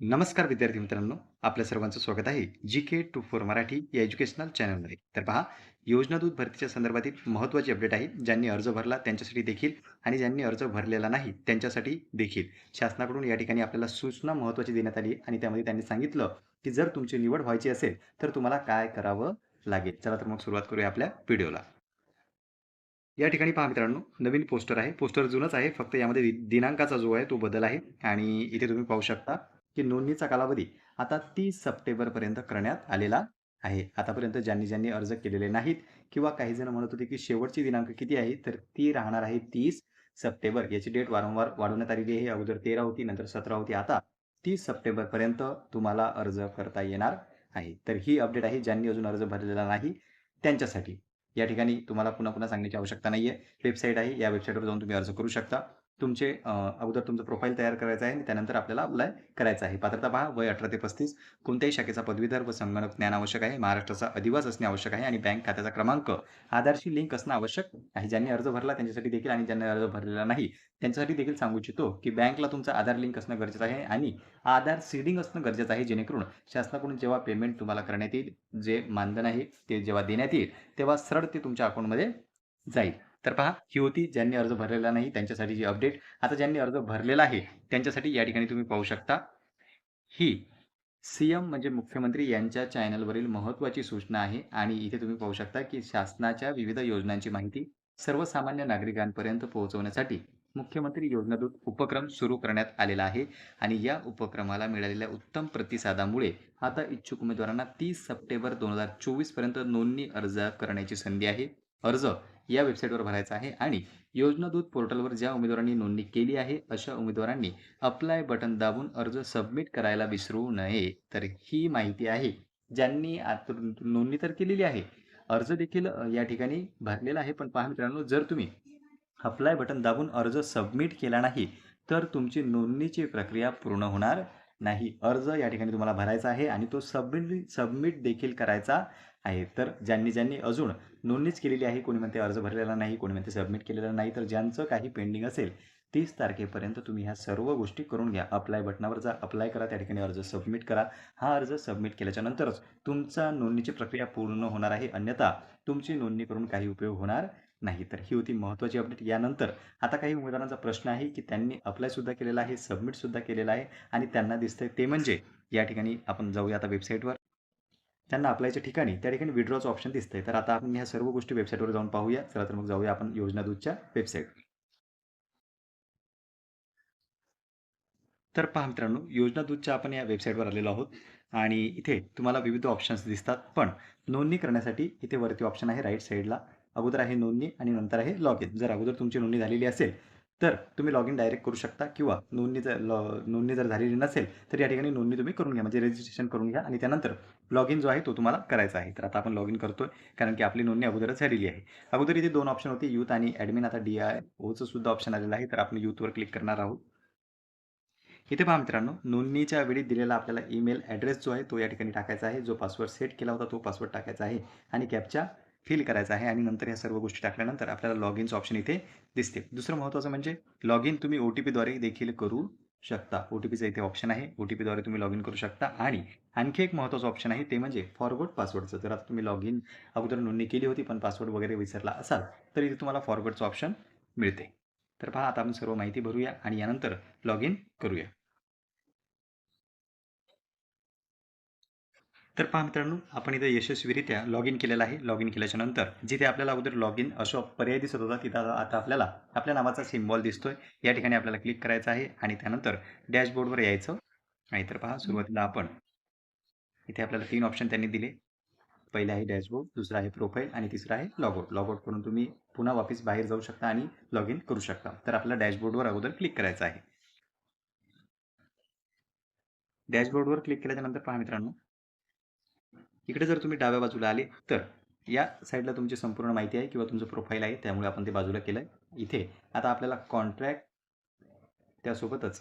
नमस्कार विद्यार्थी मित्रांनो आपल्या सर्वांचं स्वागत आहे G K two four Marathi या एज्युकेशनल चॅनलमध्ये तर पहा योजना दूध भरतीच्या संदर्भातील महत्त्वाची अपडेट आहे ज्यांनी अर्ज भरला त्यांच्यासाठी देखील आणि ज्यांनी अर्ज भरलेला नाही त्यांच्यासाठी देखील. शासनाकडून या ठिकाणी आपल्याला सूचना महत्त्वाची देण्यात आली आणि त्यामध्ये त्यांनी सांगितलं की जर तुमची निवड व्हायची असेल तर तुम्हाला काय करावं लागेल. चला तर मग सुरुवात करूया आपल्या व्हिडिओला या ठिकाणी पहा मित्रांनो नवीन पोस्टर आहे. पोस्टर जुनच आहे फक्त यामध्ये दिनांकाचा जो आहे तो बदल आहे आणि इथे तुम्ही पाहू शकता. की नोंदणीचा कालावधी आता तीस सप्टेंबरपर्यंत करण्यात आलेला आहे. आतापर्यंत ज्यांनी ज्यांनी अर्ज केलेले नाहीत किंवा काही जण म्हणत होते की शेवटची दिनांक किती आहे तर ती राहणार आहे तीस सप्टेंबर. याची डेट वारंवार वाढवण्यात आलेली आहे. अगोदर तेरा होती नंतर सतरा होती. आता तीस सप्टेंबरपर्यंत तुम्हाला अर्ज करता येणार आहे. तर ही अपडेट आहे. ज्यांनी अजून अर्ज भरलेला नाही त्यांच्यासाठी. या ठिकाणी तुम्हाला पुन्हा पुन्हा सांगण्याची आवश्यकता नाही आहे वेबसाईट आहे. या वेबसाईटवर जाऊन तुम्ही अर्ज करू शकता. तुमचे अगोदर तुमचं प्रोफाईल तयार करायचं आहे आणि त्यानंतर आपल्याला अप्लाय करायचं आहे. पात्रता पहा वय अठरा ते पस्तीस. कोणत्याही शाखेचा पदवीधर व संगणक ज्ञान आवश्यक आहे. महाराष्ट्राचा अधिवास असणे आवश्यक आहे आणि बँक खात्याचा क्रमांक आधारशी लिंक असणं आवश्यक आहे. ज्यांनी अर्ज भरला त्यांच्यासाठी देखील आणि ज्यांनी अर्ज भरलेला नाही त्यांच्यासाठी देखील सांगू इच्छितो की बँकला तुमचा आधार लिंक असणं गरजेचं आहे आणि आधार सीडिंग असणं गरजेचं आहे. जेणेकरून शासनाकडून जेव्हा पेमेंट तुम्हाला करण्यात येईल जे मानधन आहे ते जेव्हा देण्यात येईल तेव्हा सरळ ते तुमच्या अकाउंटमध्ये जाईल. तर पहा ही होती ज्यांनी अर्ज भरलेला नाही त्यांच्यासाठी जी अपडेट आता ज्यांनी अर्ज भरलेला आहे त्यांच्यासाठी या ठिकाणी तुम्ही पाहू शकता. ही सीएम म्हणजे मुख्यमंत्री यांच्या चॅनलवरील महत्त्वाची सूचना आहे आणि इथे तुम्ही पाहू शकता की शासनाच्या विविध योजनांची माहिती सर्वसामान्य नागरिकांपर्यंत पोहोचवण्यासाठी मुख्यमंत्री योजनादूत उपक्रम सुरू करण्यात आलेला आहे आणि या उपक्रमाला मिळालेल्या उत्तम प्रतिसादामुळे आता इच्छुक उमेदवारांना तीस सप्टेंबर दोन हजार चोवीसपर्यंत नोंदणी अर्ज करण्याची संधी आहे. अर्ज या वेबसाईटवर भरायचा आहे आणि योजनादूत पोर्टलवर ज्या उमेदवारांनी नोंदणी केली आहे अशा उमेदवारांनी अप्लाय बटन दाबून अर्ज सबमिट करायला विसरू नये. तर ही माहिती आहे. ज्यांनी आता नोंदणी तर केलेली आहे अर्ज देखील या ठिकाणी भरलेला आहे. पण पहा मित्रांनो जर तुम्ही अप्लाय बटन दाबून अर्ज सबमिट केला नाही तर तुमची नोंदणीची प्रक्रिया पूर्ण होणार नाही. अर्ज या ठिकाणी तुम्हाला भरायचा आहे आणि तो सबमिट सबमिट देखील करायचा आहे. तर ज्यांनी ज्यांनी अजून नोंदणीच केलेली आहे कोणी म्हणते अर्ज भरलेला नाही कोणी म्हणते सबमिट केलेला नाही तर ज्यांचं काही पेंडिंग असेल तीस तारखेपर्यंत तुम्ही ह्या सर्व गोष्टी करून घ्या. अप्लाय बटनावर जा अप्लाय करा त्या ठिकाणी अर्ज सबमिट करा. हा अर्ज सबमिट केल्याच्या नंतरच तुमचा नोंदणीची प्रक्रिया पूर्ण होणार आहे. अन्यथा तुमची नोंदणी करून काही उपयोग होणार नाही तर ही होती महत्त्वाची अपडेट यानंतर आता काही उमेदवारांचा प्रश्न आहे की त्यांनी अप्लायसुद्धा केलेला आहे सबमिटसुद्धा केलेला आहे आणि त्यांना दिसतंय ते म्हणजे या ठिकाणी आपण जाऊया आता वेबसाईटवर त्यांना अप्लायच्या ठिकाणी त्या ठिकाणी विड्रॉचं ऑप्शन दिसतंय. तर आता आपण ह्या सर्व गोष्टी वेबसाईटवर जाऊन पाहूया. चला तर मग जाऊया आपण योजना दूतच्या वेबसाईटवर तर पहा मित्रांनो योजना दूतच्या आपण या वेबसाईटवर आलेलो आहोत. आणि इथे तुम्हाला विविध ऑप्शन्स दिसतात. पण नोंदणी करण्यासाठी इथे वरती ऑप्शन आहे राईट साईडला अगोदर आहे नोंदणी आणि नंतर आहे लॉग इन जर अगोदर तुमची नोंदणी झालेली असेल तर तुम्ही लॉग इन डायरेक्ट करू शकता किंवा नोंदणी जर लॉ- नोंदणी जर झालेली नसेल तर या ठिकाणी नोंदणी तुम्ही करून घ्या. म्हणजे रजिस्ट्रेशन करून घ्या आणि त्यानंतर लॉग इन जो आहे तो तुम्हाला करायचा आहे. तर आता आपण लॉग इन करतोय कारण की आपली नोंदणी अगोदरच झालेली आहे. अगोदर इथे दोन ऑप्शन होते यूथ आणि ॲडमिन आता डी आय ओचं सुद्धा ऑप्शन आलेलं आहे तर आपण यूथवर क्लिक करणार आहोत. इथे पहा मित्रांनो नोंदणीच्या वेळी दिलेला आपल्याला ईमेल ॲड्रेस जो आहे तो या ठिकाणी टाकायचा आहे. जो पासवर्ड सेट केला होता तो पासवर्ड टाकायचा आहे. आणि कॅबच्या फिल करायचा आहे आणि नंतर ह्या सर्व गोष्टी टाकल्यानंतर आपल्याला लॉग इनचं ऑप्शन इथे दिसते दुसरं महत्त्वाचं म्हणजे लॉग इन तुम्ही ओ टी पीद्वारे देखील करू शकता. ओ टी पीचं इथे ऑप्शन आहे. ओ टी पीद्वारे तुम्ही लॉग इन करू शकता. आणि आणखी एक महत्त्वाचं ऑप्शन आहे ते म्हणजे फॉरवर्ड पासवर्डचं जर आता तुम्ही लॉग इन अगोदर नोंदणी केली होती पण पासवर्ड वगैरे विसरला असाल तर इथे तुम्हाला फॉरवर्डचं ऑप्शन मिळते. तर पहा आता आपण सर्व माहिती भरूया आणि यानंतर लॉग इन करूया. तर पहा मित्रांनो आपण इथे यशस्वीरित्या लॉग इन केलेलं आहे. लॉग इन केल्याच्यानंतर जिथे आपल्याला अगोदर लॉग इन असो पर्याय दिसत होता तिथं आता- आपल्याला आपल्या नावाचा सिम्बॉल दिसतोय. या ठिकाणी आपल्याला क्लिक करायचं आहे आणि त्यानंतर डॅशबोर्डवर यायचं. आणि तर पहा सुरुवातीला आपण इथे आपल्याला तीन ऑप्शन त्यांनी दिले. पहिलं आहे डॅशबोर्ड दुसरा आहे प्रोफाईल आणि तिसरा आहे लॉगआउट लॉगआउट करून तुम्ही पुन्हा वापस बाहेर जाऊ शकता आणि लॉग इन करू शकता. तर आपल्याला डॅशबोर्डवर अगोदर क्लिक करायचं आहे. डॅशबोर्डवर क्लिक केल्याच्यानंतर पहा मित्रांनो इकडे जर तुम्ही डाव्या बाजूला आले तर या साईडला तुमची संपूर्ण माहिती आहे किंवा तुमचं प्रोफाईल आहे त्यामुळे आपण ते बाजूला केलं आहे इथे आता आपल्याला कॉन्ट्रॅक्ट त्यासोबतच.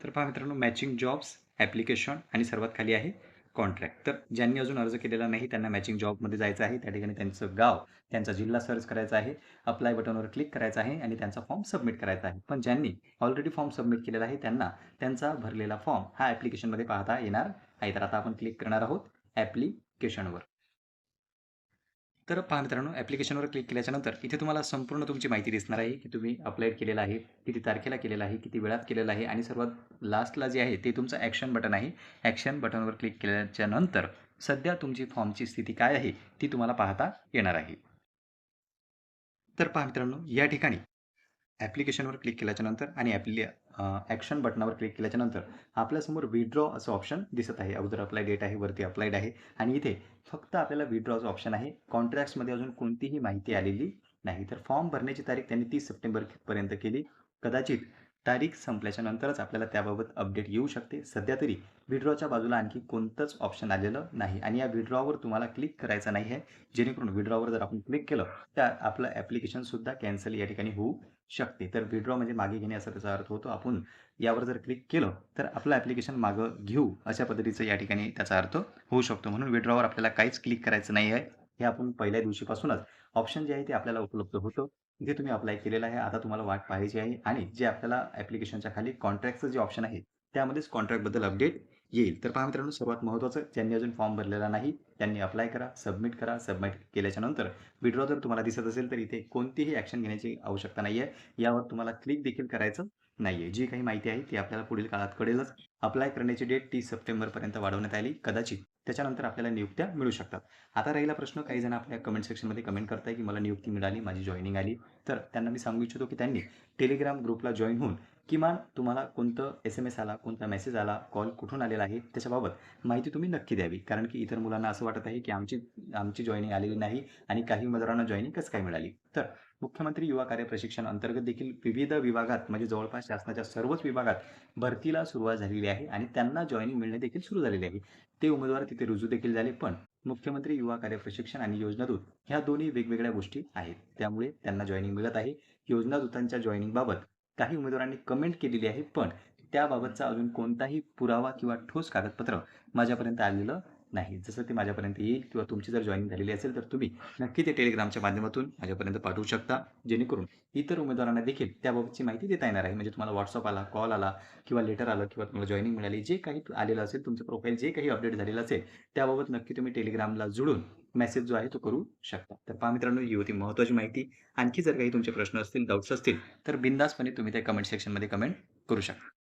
तर पहा मित्रांनो मॅचिंग जॉब्स ॲप्लिकेशन आणि सर्वात खाली आहे. कॉन्ट्रॅक्ट तर ज्यांनी अजून अर्ज केलेला नाही त्यांना मॅचिंग जॉबमध्ये जायचं आहे. त्या ठिकाणी त्यांचं गाव त्यांचा जिल्हा सर्च करायचा आहे. अप्लाय बटनवर क्लिक करायचं आहे आणि त्यांचा फॉर्म सबमिट करायचा आहे. पण ज्यांनी ऑलरेडी फॉर्म सबमिट केलेला आहे त्यांना त्यांचा भरलेला फॉर्म हा ॲप्लिकेशनमध्ये पाहता येणार आहे. तर आता आपण क्लिक करणार आहोत ॲप्लिकेशनवर तर पहा मित्रांनो ॲप्लिकेशनवर क्लिक केल्याच्यानंतर इथे तुम्हाला संपूर्ण तुमची माहिती दिसणार आहे की तुम्ही अप्लाय केलेला आहे किती तारखेला केलेला आहे किती वेळात केलेला आहे आणि सर्वात लास्टला जे आहे ते तुमचं ॲक्शन बटन आहे. ॲक्शन बटनवर क्लिक केल्याच्यानंतर सध्या तुमची फॉर्मची स्थिती काय आहे ती तुम्हाला पाहता येणार आहे. तर पहा मित्रांनो या ठिकाणी ॲप्लिकेशनवर क्लिक केल्याच्यानंतर आणि ॲप्ली ॲक्शन बटनावर क्लिक केल्याच्यानंतर आपल्यासमोर विड्रॉ असं ऑप्शन दिसत आहे. अगोदर अप्लाय डेट आहे वरती अप्लाइड आहे आणि इथे फक्त आपल्याला विड्रॉचं ऑप्शन आहे. कॉन्ट्रॅक्ट्समध्ये अजून कोणतीही माहिती आलेली नाही. तर फॉर्म भरण्याची तारीख त्यांनी तीस सप्टेंबरपर्यंत केली. कदाचित तारीख संपल्याच्या नंतरच आपल्याला त्याबाबत अपडेट येऊ शकते. सध्या तरी विड्रॉच्या बाजूला आणखी कोणतंच ऑप्शन आलेलं नाही. आणि या विड्रॉवर तुम्हाला क्लिक करायचं नाही आहे जेणेकरून विड्रॉवर जर आपण क्लिक केलं तर आपलं ॲप्लिकेशनसुद्धा कॅन्सल या ठिकाणी होऊ शकते. तर विड्रॉ म्हणजे मागे घेणे असा त्याचा अर्थ होतो. आपण यावर जर क्लिक केलं तर आपलं ॲप्लिकेशन मागं घेऊ अशा पद्धतीचं या ठिकाणी त्याचा अर्थ होऊ शकतो. म्हणून विड्रॉवर आपल्याला काहीच क्लिक करायचं नाही आहे. हे आपण पहिल्या दिवशीपासूनच ऑप्शन जे आहे ते आपल्याला उपलब्ध होतं. जे तुम्ही अप्लाय केलेलं आहे आता तुम्हाला वाट पाहायची आहे आणि जे आपल्याला ॲप्लिकेशनच्या खाली कॉन्ट्रॅक्टचं जे ऑप्शन आहे त्यामध्येच कॉन्ट्रॅक्टबद्दल अपडेट येईल. तर पहा मित्रांनो सर्वात महत्त्वाचं ज्यांनी अजून फॉर्म भरलेला नाही त्यांनी अप्लाय करा सबमिट करा. सबमिट केल्याच्यानंतर विड्रॉ जर तुम्हाला दिसत असेल तर इथे कोणतीही ॲक्शन घेण्याची आवश्यकता नाही आहे यावर तुम्हाला क्लिक देखील करायचं नाही आहे जी काही माहिती आहे ती आपल्याला पुढील काळात कळेलच. अप्लाय करण्याची डेट तीस सप्टेंबरपर्यंत वाढवण्यात आली. कदाचित त्याच्यानंतर आपल्याला नियुक्त्या मिळू शकतात. आता राहिला प्रश्न काही जण आपल्या कमेंट सेक्शनमध्ये कमेंट करताय की मला नियुक्ती मिळाली माझी जॉईनिंग आली. तर त्यांना मी सांगू इच्छितो की त्यांनी टेलिग्राम ग्रुपला जॉईन होऊन किमान तुम्हाला कोणतं एस एम एस आला कोणता मेसेज आला कॉल कुठून आलेला आहे त्याच्याबाबत माहिती तुम्ही नक्की द्यावी. कारण की इतर मुलांना असं वाटत आहे की आमची आमची जॉईनिंग आलेली नाही आणि काही उमेदवारांना जॉईनिंग कसं काय मिळाली? तर मुख्यमंत्री युवा कार्य प्रशिक्षण अंतर्गत देखील विविध विभागात म्हणजे जवळपास शासनाच्या सर्वच विभागात भरतीला सुरुवात झालेली आहे आणि त्यांना जॉईनिंग मिळणे देखील सुरू झालेले आहे. ते उमेदवार तिथे रुजू देखील झाले पण मुख्यमंत्री युवा कार्य प्रशिक्षण आणि योजनादूत ह्या दोन्ही वेगवेगळ्या गोष्टी आहेत. त्यामुळे त्यांना जॉईनिंग मिळत आहे. योजनादूतांच्या जॉईनिंगबाबत काही उमेदवारांनी कमेंट केलेली आहे पण त्याबाबतचा अजून कोणताही पुरावा किंवा ठोस कागदपत्र माझ्यापर्यंत आलेलं नाही. जसं ते माझ्यापर्यंत येईल किंवा तुमची जर जॉईनिंग झालेली असेल तर तुम्ही नक्की ते टेलिग्रामच्या माध्यमातून माझ्यापर्यंत पाठवू शकता जेणेकरून इतर उमेदवारांना देखील त्याबाबतची माहिती देता येणार आहे. म्हणजे तुम्हाला व्हॉट्सअप आला कॉल आला किंवा लेटर आलं किंवा तुम्हाला जॉईनिंग मिळाली जे काही आलेलं असेल तुमचं प्रोफाईल जे काही अपडेट झालेलं असेल त्याबाबत नक्की तुम्ही टेलिग्रामला जुळून मेसेज जो आहे तो करू शकता. तर पहा मित्रांनो ही होती महत्त्वाची माहिती. आणखी जर काही तुमचे प्रश्न असतील डाऊट्स असतील तर बिंदासपणे तुम्ही त्या कमेंट सेक्शनमध्ये कमेंट करू शकता.